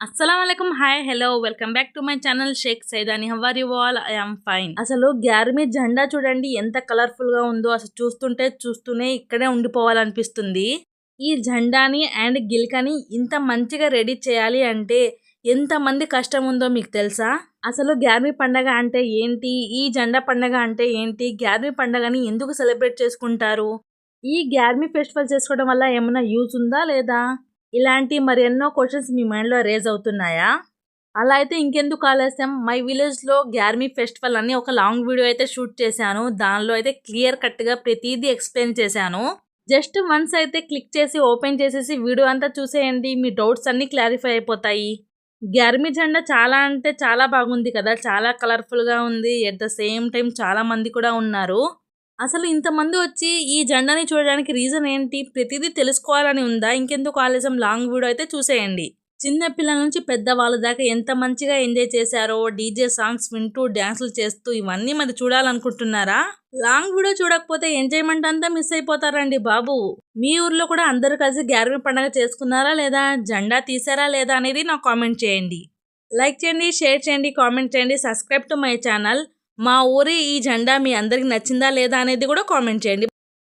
అస్సలం hi hello welcome back to my channel Sheikh Saidani how are you all I fine అసలు గ్యార్మీ జెండా చూడండి ఎంత కలర్ఫుల్గా ఉందో. అసలు చూస్తుంటే చూస్తూనే ఇక్కడే ఉండిపోవాలనిపిస్తుంది. ఈ జెండాని అండ్ గిల్కని ఇంత మంచిగా రెడీ చేయాలి అంటే ఎంతమంది కష్టం ఉందో మీకు తెలుసా? అసలు గ్యార్మీ పండగ అంటే ఏంటి? ఈ జెండా పండగ అంటే ఏంటి? గ్యార్మీ పండగని ఎందుకు సెలబ్రేట్ చేసుకుంటారు? ఈ గ్యార్మీ ఫెస్టివల్ చేసుకోవడం వల్ల ఏమైనా యూజ్ ఉందా లేదా? ఇలాంటి మరి ఎన్నో క్వశ్చన్స్ మీ మైండ్లో రేజ్ అవుతున్నాయా? అలా అయితే ఇంకెందుకు ఆలస్యం? మై విలేజ్లో గ్యార్మీ ఫెస్టివల్ అని ఒక లాంగ్ వీడియో అయితే షూట్ చేశాను. దానిలో అయితే క్లియర్ కట్గా ప్రతిదీ ఎక్స్ప్లెయిన్ చేశాను. జస్ట్ వన్స్ అయితే క్లిక్ చేసి ఓపెన్ చేసేసి వీడియో అంతా చూసేయండి. మీ డౌట్స్ అన్నీ క్లారిఫై అయిపోతాయి. గ్యార్మీ జెండా చాలా అంటే చాలా బాగుంది కదా? చాలా కలర్ఫుల్గా ఉంది. ఎట్ ద సేమ్ టైం చాలా మంది కూడా ఉన్నారు. అసలు ఇంతమంది వచ్చి ఈ జెండాని చూడడానికి రీజన్ ఏంటి? ప్రతిదీ తెలుసుకోవాలని ఉందా? ఇంకెందుకు ఆలస్యం? లాంగ్ వీడియో అయితే చూసేయండి. చిన్న పిల్లల నుంచి పెద్దవాళ్ళ దాకా ఎంత మంచిగా ఎంజాయ్ చేశారో డీజే సాంగ్స్ వింటూ డ్యాన్సులు చేస్తూ ఇవన్నీ మరి చూడాలనుకుంటున్నారా? లాంగ్ వీడియో చూడకపోతే ఎంజాయ్మెంట్ అంతా మిస్ అయిపోతారండి బాబు. మీ ఊర్లో కూడా అందరూ కలిసి గ్యారవీ పండుగ చేసుకున్నారా లేదా? జెండా తీసారా లేదా అనేది నాకు కామెంట్ చేయండి. లైక్ చేయండి షేర్ చేయండి కామెంట్ చేయండి సబ్స్క్రైబ్ టు మై ఛానల్. మా ఊరి ఈ జెండా మీ అందరికి నచ్చిందా లేదా అనేది కూడా కామెంట్ చేయండి.